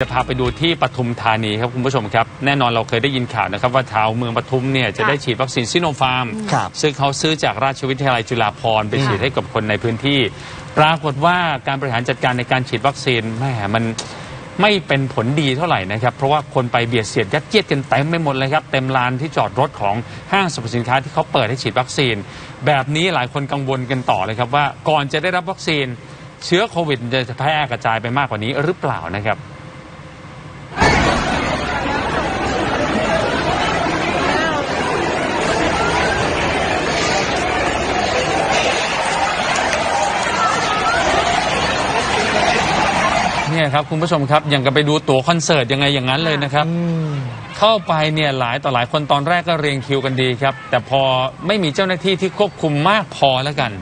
จะพาไปดูที่ปทุมธานีครับคุณผู้ชมครับ แน่นอนเราเคยได้ยินข่าวนะครับ ว่าชาวเมืองปทุมเนี่ยจะได้ฉีดวัคซีนซิโนฟาร์มครับซึ่งเขาซื้อจากราชวิทยาลัยจุฬาภรณ์ไปฉีดให้กับคนในพื้นที่ ปรากฏว่าการบริหารจัดการในการฉีดวัคซีนแหมมันไม่เป็นผลดีเท่าไหร่นะครับ เพราะว่าคนไปเบียดเสียดยัดเยียดกันเต็มไปหมดเลยครับ เต็มลานที่จอดรถของห้างสรรพสินค้าที่เขาเปิดให้ฉีดวัคซีน แบบนี้หลายคนกังวลกันต่อเลยครับว่าก่อนจะได้รับวัคซีน เชื้อโควิดจะแพร่กระจายไปมากกว่านี้หรือเปล่านะครับ เนี่ยครับคุณผู้ชมครับอย่างกับไปดูตั๋วคอนเสิร์ตยังไงอย่างนั้นเลยนะครับ เข้าไปเนี่ยหลายต่อหลายคนตอนแรกก็เรียงคิวกันดีครับ แต่พอไม่มีเจ้าหน้าที่ที่ควบคุมมากพอแล้วกัน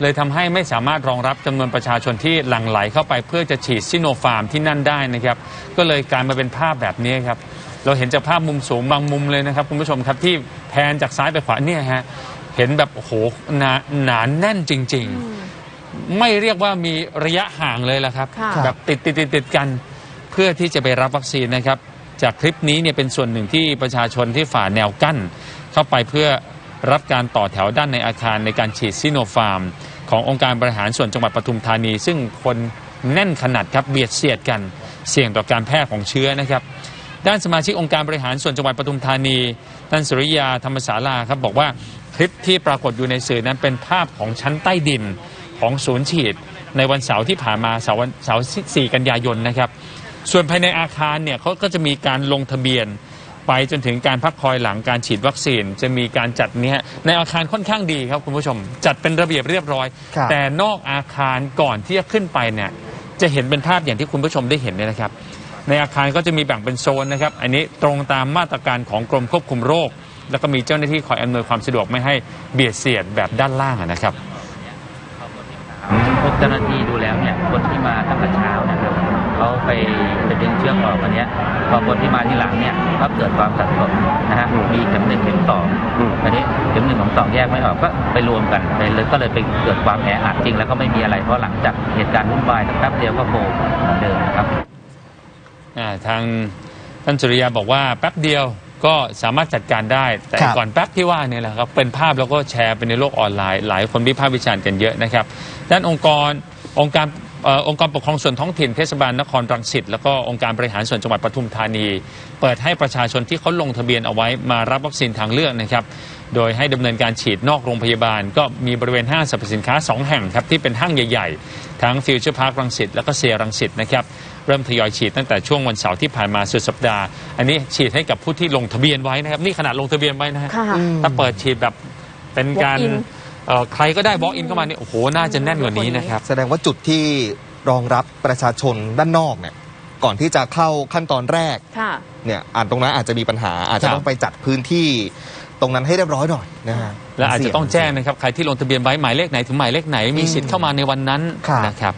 เลยทำให้ไม่สามารถรองรับจำนวนประชาชนที่หลั่งไหลเข้าไปเพื่อจะฉีดซิโนฟาร์มที่นั่นได้นะครับ ก็เลยกลายมาเป็นภาพแบบนี้ครับ เราเห็นจากภาพมุมสูงบางมุมเลยนะครับคุณผู้ชมครับที่แพนจากซ้ายไปขวาเนี่ยฮะเห็นแบบโอ้โหหนาหนานแน่นจริง ๆ ไม่เรียกว่ามีระยะห่างเลยละครับค่ะ แบบติดติดติดติดกันเพื่อที่จะไปรับวัคซีนนะครับ จากคลิปนี้เนี่ยเป็นส่วนหนึ่งที่ประชาชนที่ฝ่าแนวกั้น เข้าไปเพื่อรับการต่อแถวด้านในอาคารในการฉีดซิโนฟาร์ม ขององค์การบริหารส่วนจังหวัดปทุมธานี ซึ่งคนแน่นขนาดครับเบียดเสียดกันเสี่ยงต่อการแพร่ของเชื้อนะครับ ด้านสมาชิกองค์การบริหารส่วนจังหวัดปทุมธานีท่านสุริยาธรรมศาลาครับบอกว่าคลิปที่ปรากฏอยู่ในสื่อนั้นเป็นภาพของชั้นใต้ดิน ของศูนย์ฉีด ในวันเสาร์ที่ผ่านมาเสาร์วันเสาร์ที่4กันยายนนะครับ ส่วนภายในอาคารเนี่ยเขาก็จะมีการลงทะเบียนไปจนถึงการพักคอยหลังการฉีดวัคซีน จะมีการจัดเนี้ยในอาคารค่อนข้างดีครับคุณผู้ชม จัดเป็นระเบียบเรียบร้อย ครับ แต่นอกอาคารก่อนที่จะขึ้นไปเนี่ยจะเห็นเป็นภาพอย่างที่คุณผู้ชมได้เห็นเนี่ยนะครับ ในอาคารก็จะมีแบ่งเป็นโซนนะครับ อันนี้ตรงตามมาตรการของกรมควบคุมโรค แล้วก็มีเจ้าหน้าที่คอยอำนวยความสะดวกไม่ให้เบียดเสียดแบบด้านล่างอะนะครับ พวกเจ้าหน้าที่ดูแล้วเนี่ยคนที่มาตั้งแต่เช้าเนะครับเขาไปไปดึงเชือกออกอันเนี้ยพอคนที่มาที่หลังเนี่ยก็เกิดความสับสนนะฮะมีเข็มหนึ่งเข็มสองอันนี้เข็มหนึ่งของสองแยกไม่ออกก็ไปรวมกันไปเลยก็เลยไปเกิดความแออัดจริง แล้วก็ไม่มีอะไรเพราะหลังจากเหตุการณ์วุ่นวายสักแป๊บเดียวก็โผล่เหมือนเดิมนะครับอ่าทางท่านสุริยาบอกว่าแป๊บเดียว ก็สามารถจัดการได้ แต่ครับ ก่อนแป๊บที่ว่าเนี่ยแหละครับ เป็นภาพแล้วก็แชร์ไปในโลกออนไลน์ หลายคนวิพากษ์วิจารณ์กันเยอะนะครับ ด้านองค์กรองค์การเอ่อองค์กรปกครองส่วนท้องถิ่นเทศบาลนครรังสิตแล้วก็องค์การบริหารส่วนจังหวัดปทุมธานี เปิดให้ประชาชนที่เขาลงทะเบียนเอาไว้มารับวัคซีนทางเลือกนะครับ โดยให้ดำเนินการฉีดนอกโรงพยาบาล ก็มีบริเวณห้างสรรพสินค้า 2 แห่งครับที่เป็นห้างใหญ่ ๆ ทั้งฟิวเจอร์พาร์ครังสิตแล้วก็เซียรังสิตนะครับเริ่มทยอยฉีดตั้งแต่ช่วงวันเสาร์ที่ผ่านมาสุดสัปดาห์ อันนี้ฉีดให้กับผู้ที่ลงทะเบียนไว้นะครับ นี่ขนาดลงทะเบียนไว้นะฮะค่ะ ถ้าเปิดฉีดแบบเป็นการ Walk in เอ่อใครก็ได้ walk in เข้ามาเนี่ยโอ้โหน่าจะแน่นกว่านี้นะครับ แสดงว่าจุดที่รองรับประชาชนด้านนอกเนี่ยก่อนที่จะเข้าขั้นตอนแรกค่ะ เนี่ยอ่านตรงนั้นอาจจะมีปัญหา อาจจะครับต้องไปจัดพื้นที่ตรงนั้นให้เรียบร้อยหน่อยนะฮะ และอาจจะต้องแจ้งนะครับ ใครที่ลงทะเบียนไว้หมายเลขไหนถึงหมายเลขไหนมีอืมสิทธิ์เข้ามาในวันนั้นครับ นะครับ